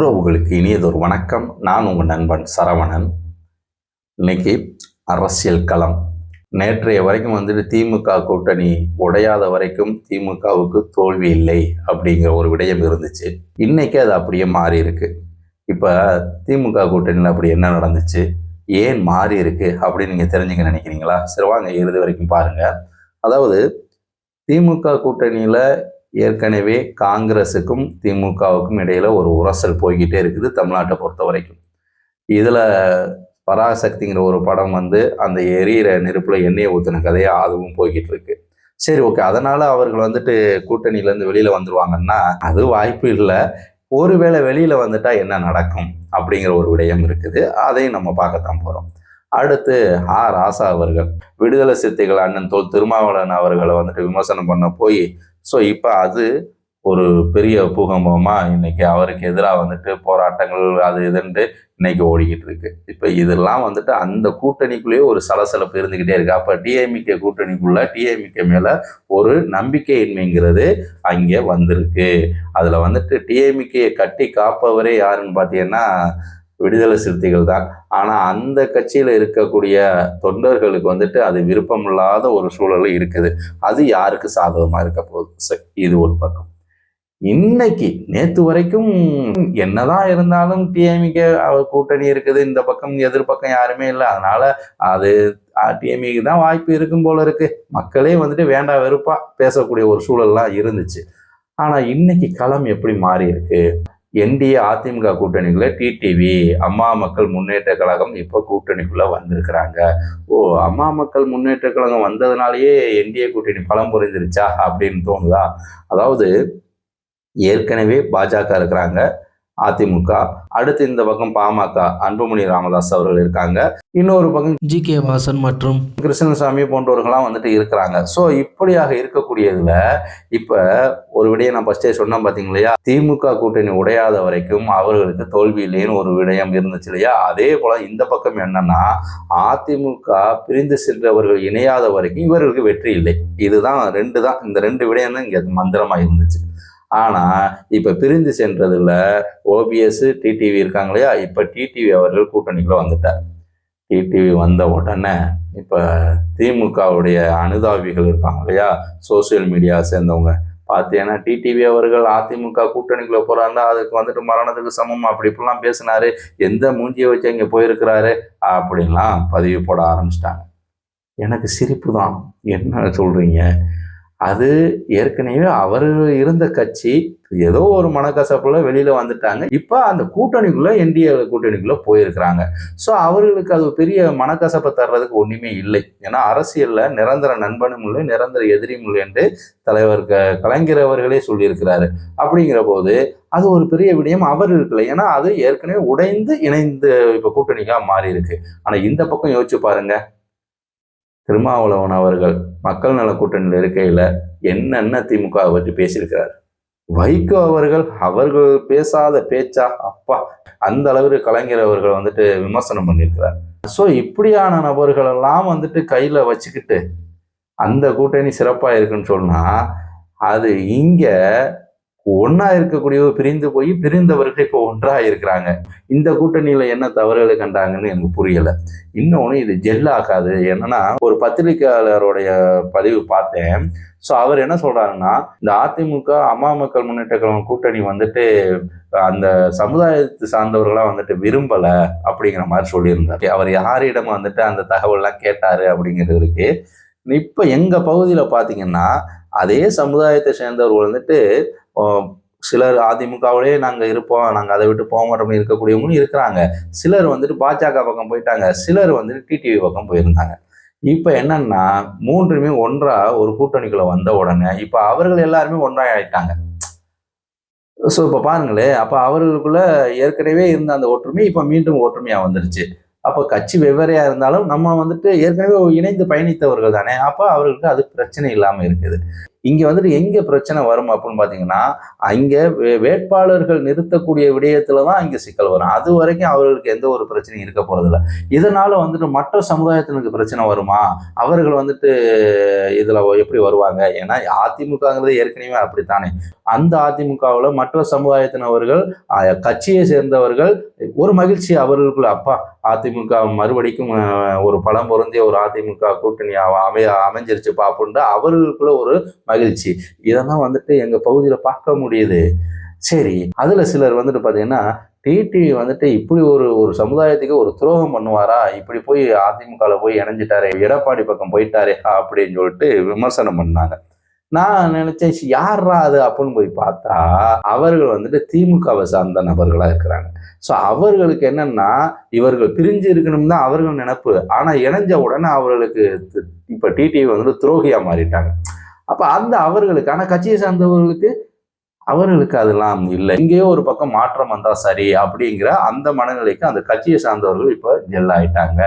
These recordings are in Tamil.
உறவுகளுக்கு இனியதொரு வணக்கம். நான் உங்கள் நண்பன் சரவணன். இன்னைக்கு அரசியல் களம். நேற்றைய வரைக்கும் வந்துட்டு திமுக கூட்டணி உடையாத வரைக்கும் திமுகவுக்கு தோல்வி இல்லை அப்படிங்கிற ஒரு விடயம் இருந்துச்சு. இன்னைக்கு அது அப்படியே மாறி இருக்கு. இப்போ திமுக கூட்டணியில் அப்படி என்ன நடந்துச்சு? ஏன் மாறி இருக்கு அப்படின்னு நீங்கள் தெரிஞ்சுக்க நினைக்கிறீங்களா? சரி வாங்க இறுதி வரைக்கும் பாருங்கள் அதாவது திமுக கூட்டணியில் ஏற்கனவே காங்கிரஸுக்கும் திமுகவுக்கும் இடையில ஒரு உரசல் போய்கிட்டே இருக்குது தமிழ்நாட்டை பொறுத்த வரைக்கும். இதில் பராசக்திங்கிற ஒரு படம் வந்து அந்த எரியிற நெருப்பில் எண்ணெயை ஊற்றின கதையை அதுவும் போய்கிட்டு இருக்கு. சரி ஓகே. அதனால் அவர்கள் வந்துட்டு கூட்டணியிலேருந்து வெளியில் வந்துடுவாங்கன்னா அது வாய்ப்பு இல்லை. ஒருவேளை வெளியில் வந்துட்டால் என்ன நடக்கும் அப்படிங்கிற ஒரு விடயம் இருக்குது. அதையும் நம்ம பார்க்கத்தான் போகிறோம் அடுத்து ஆ. ராசா அவர்கள். விடுதலை சிறுத்தைகள் அண்ணன் தோல் திருமாவளவன் அவர்களை வந்துட்டு விமர்சனம் பண்ண போய் ஸோ இப்போ அது ஒரு பெரிய பூகம்பமாக இன்னைக்கு அவருக்கு எதிராக வந்துட்டு போராட்டங்கள் அது இதுன்ட்டு இன்னைக்கு ஓடிக்கிட்டு இருக்கு. இப்போ இதெல்லாம் வந்துட்டு அந்த கூட்டணிக்குள்ளேயே ஒரு சலசலப்பு இருந்துக்கிட்டே இருக்கு. அப்போ டிஎம்கே கூட்டணிக்குள்ள டிஎம்கே மேலே ஒரு நம்பிக்கையின்மைங்கிறது அங்கே வந்திருக்கு. அதில் வந்துட்டு டிஎம்கே கட்டி காப்பவரே யாருன்னு பார்த்தீங்கன்னா விடுதலை சிறுத்தைகள் தான். ஆனால் அந்த கட்சியில் இருக்கக்கூடிய தொண்டர்களுக்கு வந்துட்டு அது விருப்பமில்லாத ஒரு சூழல் இருக்குது. அது யாருக்கு சாதகமாக இருக்க போகுது? சரி இது ஒரு பக்கம். இன்னைக்கு நேற்று வரைக்கும் என்னதான் இருந்தாலும் டிஎம்கே கூட்டணி இருக்குது. இந்த பக்கம் எதிர்பக்கம் யாருமே இல்லை. அதனால அது டிஎம்இக்கு தான் வாய்ப்பு இருக்கும் போல இருக்கு. மக்களே வந்துட்டு வேண்டாம் வெறுப்பா பேசக்கூடிய ஒரு சூழல்லாம் இருந்துச்சு. ஆனால் இன்னைக்கு களம் எப்படி மாறி இருக்கு என்டிஏ அதிமுக கூட்டணிக்குள்ளே டிடிவி அம்மா மக்கள் முன்னேற்ற கழகம் இப்போ கூட்டணிக்குள்ள வந்திருக்கிறாங்க. ஓ அம்மா மக்கள் முன்னேற்ற கழகம் வந்ததுனாலயே என்டிஏ கூட்டணி பலம் புரிஞ்சிருச்சா அப்படின்னு தோணுதா? அதாவது ஏற்கனவே பாஜக இருக்கிறாங்க. அதிமுக. அடுத்து இந்த பக்கம் பாமக. அன்புமணி ராமதாஸ் அவர்கள் இருக்காங்க. இன்னொரு பக்கம் ஜி கே வாசன் மற்றும் கிருஷ்ணசாமி போன்றவர்கள்லாம் வந்துட்டு இருக்கிறாங்க. ஸோ இப்படியாக இருக்கக்கூடியதுல இப்ப ஒரு விடயம் நான் ஃபர்ஸ்டே சொன்னேன் பார்த்தீங்க இல்லையா திமுக கூட்டணி உடையாத வரைக்கும் அவர்களுக்கு தோல்வி இல்லைன்னு ஒரு விடயம் இருந்துச்சு இல்லையா? அதே போல இந்த பக்கம் என்னன்னா அதிமுக பிரிந்து சென்றவர்கள் இணையாத வரைக்கும் இவர்களுக்கு வெற்றி இல்லை. இதுதான் ரெண்டு தான் இந்த ரெண்டு விடயம் தான் இங்க மந்திரமா இருந்துச்சு. ஆனால் இப்போ பிரிந்து சென்றதில் ஓபிஎஸ் டிடிவி இருக்காங்க இல்லையா? இப்போ டிடிவி அவர்கள் கூட்டணிக்குள்ளே வந்துட்டார். டிடிவி வந்த உடனே இப்போ திமுகவுடைய அனுதாபிகள் இருப்பாங்க இல்லையா? சோசியல் மீடியா சேர்ந்தவங்க. பார்த்தீங்கன்னா டிடிவி அவர்கள் அதிமுக கூட்டணிக்குள்ளே போகிறாருந்தா அதுக்கு வந்துட்டு மரணத்துக்கு சமம் அப்படி இப்படிலாம் பேசினாரு. எந்த மூஞ்சியை வச்சு இங்கே போயிருக்கிறாரு? அப்படின்லாம் பதிவு போட ஆரம்பிச்சிட்டாங்க. எனக்கு சிரிப்பு தான். என்ன சொல்கிறீங்க அது ஏற்கனவே அவர் இருந்த கட்சி ஏதோ ஒரு மனக்கசப்புல வெளியில வந்துட்டாங்க. இப்போ அந்த கூட்டணிக்குள்ள என்டிஏ கூட்டணிக்குள்ள போயிருக்கிறாங்க. ஸோ அவர்களுக்கு அது பெரிய மனக்கசப்பை தர்றதுக்கு ஒண்ணுமே இல்லை. ஏன்னா அரசியல்ல நிரந்தர நண்பனும் இல்லை நிரந்தர எதிரியும் இல்லை என்று தலைவர் க கலைஞர் அவர்களே சொல்லியிருக்கிறாரு. அப்படிங்கிற போது அது ஒரு பெரிய விடயம் அவர்களுக்கு இல்லை. ஏன்னா அது ஏற்கனவே உடைந்து இணைந்து இப்போ கூட்டணிக்காக மாறி இருக்கு ஆனா இந்த பக்கம் யோசிச்சு பாருங்க. திருமாவளவன் அவர்கள் மக்கள் நல கூட்டணியில் இருக்கையில் என்னென்ன திமுக பற்றி பேசியிருக்கிறார்? வைகோ அவர்கள் அவர்கள் பேசாத பேச்சா? அப்பா அந்த அளவுக்கு கலைஞர் அவர்கள் வந்துட்டு விமர்சனம் பண்ணியிருக்கிறார். ஸோ இப்படியான நபர்களெல்லாம் வந்துட்டு கையில் வச்சுக்கிட்டு அந்த கூட்டணி சிறப்பாக இருக்குன்னு சொன்னால் அது இங்கே ஒன்றா இருக்கக்கூடியவர் பிரிந்து போய் பிரிந்தவர்கள் இப்போ ஒன்றாக இருக்கிறாங்க. இந்த கூட்டணியில் என்ன தவறுகளை கண்டாங்கன்னு எனக்கு புரியலை. இன்னொன்று இது ஜெல் ஆகாது என்னன்னா ஒரு பத்திரிகையாளருடைய பதிவு பார்த்தேன். ஸோ அவர் என்ன சொல்றாருன்னா இந்த அதிமுக அம்மா மக்கள் முன்னேற்ற கழகம் கூட்டணி வந்துட்டு அந்த சமுதாயத்தை சார்ந்தவர்களாம் வந்துட்டு விரும்பல அப்படிங்கிற மாதிரி சொல்லியிருந்தார். அவர் யாரிடம் வந்துட்டு அந்த தகவல்லாம் கேட்டாரு அப்படிங்கிறது இருக்கு. இப்போ எங்கள் பகுதியில் பார்த்தீங்கன்னா அதே சமுதாயத்தை சேர்ந்தவர்கள் வந்துட்டு சிலர் அதிமுகவிலே நாங்கள் இருப்போம் நாங்கள் அதை விட்டு போக மாட்டோம் இருக்கக்கூடியவங்களும் இருக்கிறாங்க. சிலர் வந்துட்டு பாஜக பக்கம் போயிட்டாங்க சிலர் வந்துட்டு டிடிவி பக்கம் போயிருந்தாங்க. இப்போ என்னன்னா மூன்றுமே ஒன்றா ஒரு கூட்டணிக்குள்ள வந்த உடனே இப்போ அவர்கள் எல்லாருமே ஒன்றா ஆயிட்டாங்க ஸோ இப்போ பாருங்களேன் அப்போ அவர்களுக்குள்ள ஏற்கனவே இருந்த அந்த ஒற்றுமை இப்போ மீண்டும் ஒற்றுமையாக வந்துருச்சு. அப்போ கட்சி வெவ்வேறையாக இருந்தாலும் நம்ம வந்துட்டு ஏற்கனவே இணைந்து பயணித்தவர்கள் தானே அப்போ அவர்களுக்கு அது பிரச்சனை இல்லாமல் இருக்குது. இங்கே வந்துட்டு எங்கே பிரச்சனை வரும் அப்படின்னு பார்த்தீங்கன்னா அங்கே வே- வேட்பாளர்கள் நிறுத்தக்கூடிய விடயத்தில் தான் இங்கே சிக்கல் வரும். அது வரைக்கும் அவர்களுக்கு எந்த ஒரு பிரச்சனையும் இருக்க போகிறதில்ல இதனால் வந்துட்டு மற்ற சமுதாயத்தினருக்கு பிரச்சனை வருமா? அவர்கள் வந்துட்டு இதில் எப்படி வருவாங்க? ஏன்னா அதிமுகங்கிறது ஏற்கனவே அப்படித்தானே. அந்த அதிமுகவில் மற்ற சமுதாயத்தினவர்கள் கட்சியை சேர்ந்தவர்கள் ஒரு மகிழ்ச்சி அவர்களுக்குள்ள அப்பா அதிமுக மறுபடிக்கும் ஒரு பலம் பொருந்திய ஒரு அதிமுக கூட்டணி அவ- அமை அமைஞ்சிருச்சு பாப்புண்டு அவர்களுக்குள்ள ஒரு மகிழ்ச்சி. இதெல்லாம் வந்துட்டு எங்கள் பகுதியில் பார்க்க முடியுது. சரி அதில் சிலர் வந்துட்டு பார்த்தீங்கன்னா டிடிவி வந்துட்டு இப்படி ஒரு ஒரு சமுதாயத்துக்கு ஒரு துரோகம் பண்ணுவாரா? இப்படி போய் அதிமுகவில் போய் இணைஞ்சிட்டாரே எடப்பாடி பக்கம் போயிட்டாரே அப்படின்னு சொல்லிட்டு விமர்சனம் பண்ணாங்க. நான் நினைச்சேன் யார்ரா அது அப்படின்னு போய் பார்த்தா அவர்கள் வந்துட்டு திமுகவை சார்ந்த நபர்களாக இருக்கிறாங்க. ஸோ அவர்களுக்கு என்னன்னா இவர்கள் பிரிஞ்சு இருக்கணும் தான் அவர்கள் நினப்பு. ஆனால் இணைஞ்ச உடனே அவர்களுக்கு இப்போ டிடிவி வந்துட்டு துரோகியா மாறிட்டாங்க. அப்போ அந்த அவர்களுக்கு ஆனால் கட்சியை சார்ந்தவர்களுக்கு அவர்களுக்கு அதெல்லாம் இல்லை. எங்கேயோ ஒரு பக்கம் மாற்றம் வந்தால் சரி அப்படிங்கிற அந்த மனநிலைக்கு அந்த கட்சியை சார்ந்தவர்கள் இப்போ ஜெல் ஆயிட்டாங்க.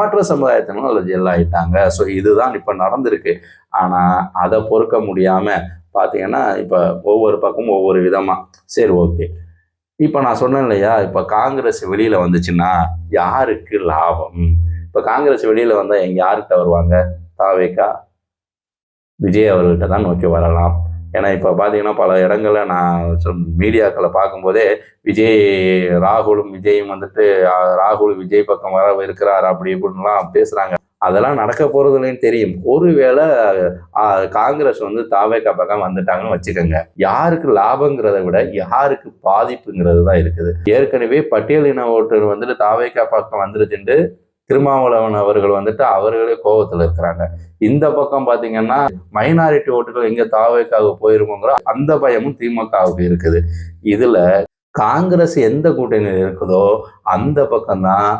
மற்ற சமுதாயத்தினரும் அதில் ஜெல் ஆயிட்டாங்க. ஸோ இதுதான் இப்போ நடந்திருக்கு. ஆனால் அதை பொறுக்க முடியாமல் பார்த்தீங்கன்னா இப்போ ஒவ்வொரு பக்கமும் ஒவ்வொரு விதமாக சரி ஓகே. இப்போ நான் சொன்னேன் இல்லையா? இப்போ காங்கிரஸ் வெளியில் வந்துச்சுன்னா யாருக்கு லாபம்? இப்போ காங்கிரஸ் வெளியில் வந்தால் எங்கள் யார்கிட்ட வருவாங்க? தாவேக்கா? விஜய் அவர்கள்ட்ட தான் நோக்கி வரலாம். ஏன்னா இப்போ பார்த்தீங்கன்னா பல இடங்களில் நான் மீடியாக்களை பார்க்கும்போதே விஜய் ராகுலும் விஜயும் வந்துட்டு ராகுல் விஜய் பக்கம் வர இருக்கிறார் அப்படி இப்படின்லாம் பேசுகிறாங்க அதெல்லாம் நடக்க போகிறது இல்லைன்னு தெரியும். ஒருவேளை காங்கிரஸ் வந்து தாவேக்கா பக்கம் வந்துட்டாங்கன்னு வச்சுக்கோங்க. யாருக்கு லாபங்கிறத விட யாருக்கு பாதிப்புங்கிறது தான் இருக்குது. ஏற்கனவே பட்டியலின ஓட்டர் வந்துட்டு தாவேக்கா பக்கம் வந்துருச்சுட்டு திருமாவளவன் அவர்கள் வந்துட்டு அவர்களே கோபத்தில் இருக்கிறாங்க. இந்த பக்கம் பார்த்தீங்கன்னா மைனாரிட்டி ஓட்டுகள் எங்கே தாவைக்காக போயிருமோங்கிற அந்த பயமும் திமுகவுக்கு இருக்குது. இதில் காங்கிரஸ் எந்த கூட்டணியில் இருக்குதோ அந்த பக்கம்தான்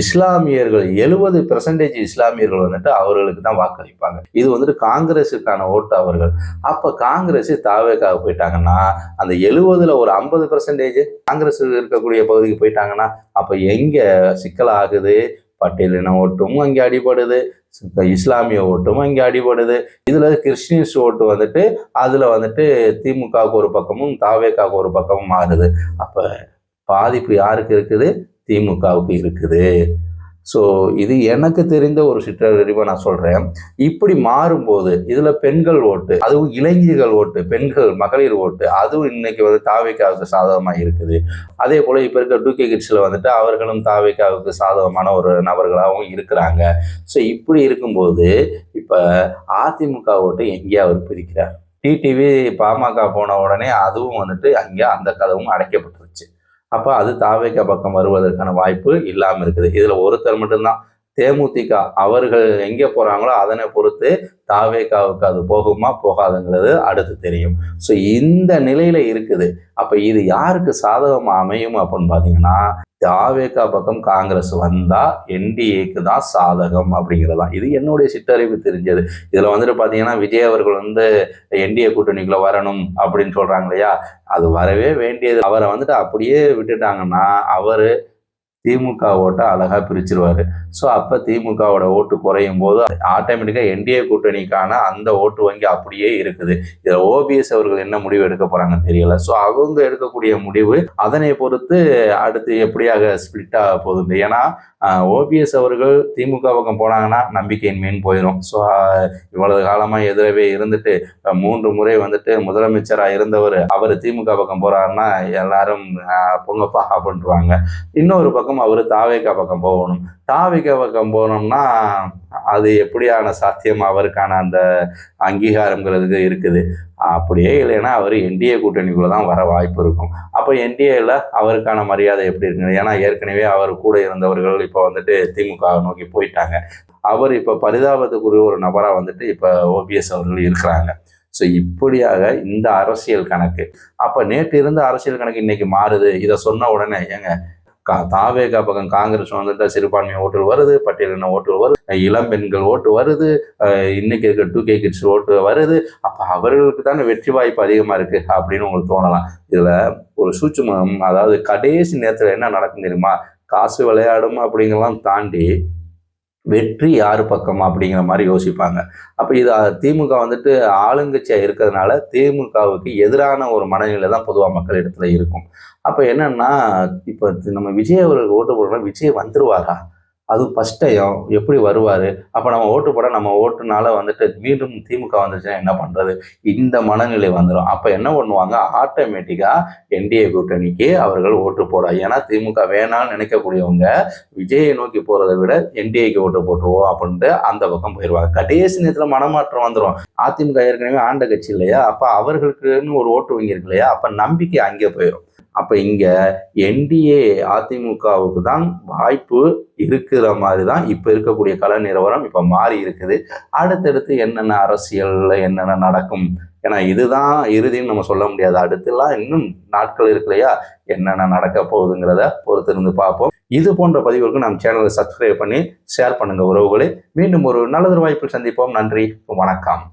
இஸ்லாமியர்கள் எழுபது பெர்சன்டேஜ் இஸ்லாமியர்கள் வந்துட்டு அவர்களுக்கு தான் வாக்களிப்பாங்க. இது வந்துட்டு காங்கிரஸுக்கான ஓட்டு அவர்கள். அப்போ காங்கிரஸ் தாவேக்காக போயிட்டாங்கன்னா அந்த எழுபதுல ஒரு ஐம்பது பெர்சன்டேஜ் காங்கிரஸ் இருக்கக்கூடிய பகுதிக்கு போயிட்டாங்கன்னா அப்போ எங்கே சிக்கல் ஆகுது பட்டியலின ஓட்டும் அங்கே அடிபடுது. இஸ்லாமிய ஓட்டும் அங்கே அடிபடுது. இதில் கிறிஸ்டின்ஸ் ஓட்டு வந்துட்டு அதில் வந்துட்டு திமுகவுக்கு ஒரு பக்கமும் தாவேக்காவுக்கு ஒரு பக்கமும் மாறுது. அப்போ பாதிப்பு யாருக்கு இருக்குது? திமுகவுக்கு இருக்குது. ஸோ இது எனக்கு தெரிந்த ஒரு சிற்றறிவை நான் சொல்கிறேன் இப்படி மாறும்போது இதில் பெண்கள் ஓட்டு அதுவும் இளைஞர்கள் ஓட்டு பெண்கள் மகளிர் ஓட்டு அதுவும் இன்னைக்கு வந்து தாவேக்காவுக்கு சாதகமாக இருக்குது. அதே போல் இப்போ இருக்க டூகே கிட்ஸில் வந்துட்டு அவர்களும் தாவேக்காவுக்கு சாதகமான ஒரு நபர்களாகவும் இருக்கிறாங்க. ஸோ இப்படி இருக்கும்போது இப்போ அதிமுக ஓட்டு எங்கேயா அவர் பிரிக்கிறார்? டிடிவி பாமக போன உடனே அதுவும் வந்துட்டு அங்கே அந்த கதவும் அடைக்கப்பட்டது அப்போ அது தாவேக்கா பக்கம் வருவதற்கான வாய்ப்பு இல்லாமல் இருக்குது. இதில் ஒருத்தர் மட்டும்தான். தேமுதிக அவர்கள் எங்கே போகிறாங்களோ அதனை பொறுத்து தாவேக்காவுக்கு அது போகுமா போகாதுங்கிறது அடுத்து தெரியும். ஸோ இந்த நிலையில் இருக்குது. அப்போ இது யாருக்கு சாதகமாக அமையும் அப்படின்னு பார்த்தீங்கன்னா தாவேக்கா பக்கம் காங்கிரஸ் வந்தால் என்டிஏக்கு தான் சாதகம் அப்படிங்கிறதான். இது என்னுடைய சிற்றறிவு தெரிஞ்சது. இதில் வந்துட்டு பார்த்தீங்கன்னா விஜய் அவர்கள் வந்து என்டிஏ கூட்டணிக்குள்ள வரணும் அப்படின்னு சொல்கிறாங்க இல்லையா? அது வரவே வேண்டியது. அவரை வந்துட்டு அப்படியே விட்டுட்டாங்கன்னா அவர் திமுக ஓட்டை அழகாக பிரிச்சிருவார். ஸோ அப்போ திமுகவோட ஓட்டு குறையும் போது ஆட்டோமேட்டிக்காக என்டிஏ கூட்டணிக்கான அந்த ஓட்டு வங்கி அப்படியே இருக்குது. இதில் ஓபிஎஸ் அவர்கள் என்ன முடிவு எடுக்க போகிறாங்கன்னு தெரியல. ஸோ அவங்க எடுக்கக்கூடிய முடிவு அதனை பொறுத்து அடுத்து எப்படியாக ஸ்பிளிட் ஆக போகுது? ஏன்னா ஓபிஎஸ் அவர்கள் திமுக பக்கம் போனாங்கன்னா நம்பிக்கையின் மீன் போயிடும் ஸோ இவ்வளவு காலமா எதிரவே இருந்துட்டு மூன்று முறை வந்துட்டு முதலமைச்சரா இருந்தவர் அவர் திமுக பக்கம் போறாருன்னா எல்லாரும் பொங்கப்பா அப்படின்றாங்க இன்னொரு பக்கம் அவர் தாவேக்கா பக்கம் போகணும். தாவிக பக்கம் போனோம்னா அது எப்படியான சாத்தியம்? அவருக்கான அந்த அங்கீகாரங்கிறதுக்கு இருக்குது. அப்படியே இல்லைன்னா அவர் என்டிஏ கூட்டணிக்குள்ள தான் வர வாய்ப்பு இருக்கும். அப்போ என்டிஏல அவருக்கான மரியாதை எப்படி இருக்குது? ஏன்னா ஏற்கனவே அவர் கூட இருந்தவர்கள் இப்போ வந்துட்டு திமுக நோக்கி போயிட்டாங்க. அவர் இப்போ பரிதாபத்துக்குரிய ஒரு நபராக வந்துட்டு இப்போ ஓபிஎஸ் அவர்கள் இருக்கிறாங்க. ஸோ இப்படியாக இந்த அரசியல் கணக்கு. அப்போ நேற்று இருந்த அரசியல் கணக்கு இன்னைக்கு மாறுது. இதை சொன்ன உடனே ஏங்க கா தாவேகா பக்கம் காங்கிரஸ் வந்துட்டா சிறுபான்மை ஓட்டு வருது பட்டியலின ஓட்டு வருது இளம் பெண்கள் ஓட்டு வருது இன்னைக்கு இருக்க டூ கே கிட்ஸ் ஓட்டு வருது. அப்போ அவர்களுக்கு தானே வெற்றி வாய்ப்பு அதிகமாக இருக்கு அப்படின்னு உங்களுக்கு தோணலாம். இதில் ஒரு சூட்சுமம் அதாவது கடைசி நேரத்தில் என்ன நடக்கும் தெரியுமா? காசு விளையாடும் அப்படிங்கலாம் தாண்டி வெற்றி யார் பக்கம் அப்படிங்கிற மாதிரி யோசிப்பாங்க. அப்போ இது திமுக வந்துட்டு ஆளுங்கட்சியாக இருக்கிறதுனால திமுகவுக்கு எதிரான ஒரு மனநிலை தான் பொதுவாக மக்கள் இடத்துல இருக்கும். அப்போ என்னன்னா இப்போ நம்ம விஜய் அவர்களுக்கு ஓட்டு போடுறோம்னா விஜய் வந்துருவாரா? அதுவும் ஃபஸ்ட் டைம் எப்படி வருவார்? அப்போ நம்ம ஓட்டு போட நம்ம ஓட்டுனால வந்துட்டு மீண்டும் திமுக வந்துச்சுன்னா என்ன பண்ணுறது இந்த மனநிலை வந்துடும் அப்போ என்ன பண்ணுவாங்க? ஆட்டோமேட்டிக்காக என்டிஏ கூட்டணிக்கு அவர்கள் ஓட்டு போட. ஏன்னா திமுக வேணாம்னு நினைக்கக்கூடியவங்க விஜயை நோக்கி போகிறத விட என்டிஏக்கு ஓட்டு போட்டுருவோம் அப்படின்ட்டு அந்த பக்கம் போயிடுவாங்க கடைசி நேரத்தில் மனமாற்றம் வந்துடும் அதிமுக ஏற்கனவே ஆண்ட கட்சி இல்லையா? அப்போ அவர்களுக்குன்னு ஒரு ஓட்டு வங்கியிருக்கு இல்லையா? அப்போ நம்பிக்கை அங்கே போயிடும். அப்போ இங்கே என்டிஏ அதிமுகவுக்கு தான் வாய்ப்பு இருக்கிற மாதிரி தான் இப்போ இருக்கக்கூடிய கள நிலவரம் இப்போ மாறி இருக்குது. அடுத்தடுத்து என்னென்ன அரசியலில் என்னென்ன நடக்கும்? ஏன்னா இதுதான் இறுதின்னு நம்ம சொல்ல முடியாது. அடுத்தலாம் இன்னும் நாட்கள் இருக்கு இல்லையா என்னென்ன நடக்க போகுதுங்கிறத பொறுத்திருந்து பார்ப்போம். இது போன்ற பதிவுகளுக்கு நம்ம சேனலை சப்ஸ்கிரைப் பண்ணி ஷேர் பண்ணுங்கள் உறவுகளை. மீண்டும் ஒரு நல்லதொரு வாய்ப்பில் சந்திப்போம். நன்றி. வணக்கம்.